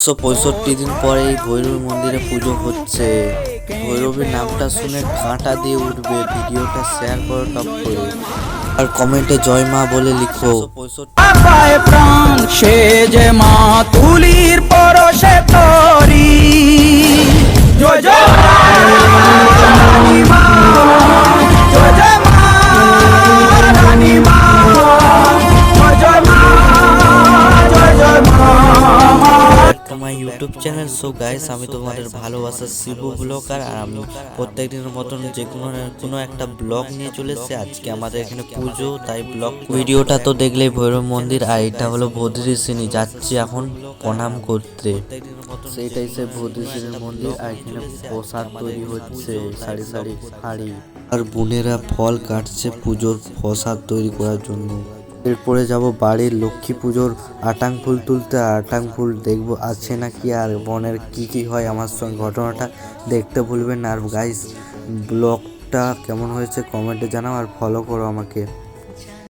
একশো পঁয়ষট্টি দিন পরে এই ভৈরব মন্দিরে পুজো হচ্ছে। ভৈরবের নামটা শুনে কাঁটা দিয়ে উঠবে, ভিডিওটা শেয়ার করো টপ করে। আর কমেন্টে জয় মা বলে লিখো। পায় ইউটিউব চ্যানেল সো গাইস আমি তোমাদের ভালোবাসার শিব ব্লগার আর আমি প্রত্যেকদিনের মতন যে কোনো না কোনো একটা ব্লগ নিয়ে চলে এসেছি। আজকে আমাদের এখানে পুজো তাই ব্লগ ভিডিওটা তো দেখলেই ভৈরব মন্দির আর এটা হলো বদ্রীশ্রেণী যাচ্ছি এখন প্রণাম করতে। সেইটাই সে বদ্রীশ্রেণীর মন্দির আর এখানে প্রসাদ তৈরি হচ্ছে সারি সারি হাড়ি আর বোনেরা ফল কাটছে পুজোর প্রসাদ তৈরি করার জন্য। এরপরে যাব বাড়ির লক্ষ্মী পুজোর আটাং ফুল তুলতে। আর আটাং ফুল দেখব, আছে নাকি? আর বনের কি কি হয় আমার সঙ্গে? ঘটনাটা দেখতে ভুলবেন আর গাইস ব্লগটা কেমন হয়েছে কমেন্টে জানাও আর ফলো করো আমাকে।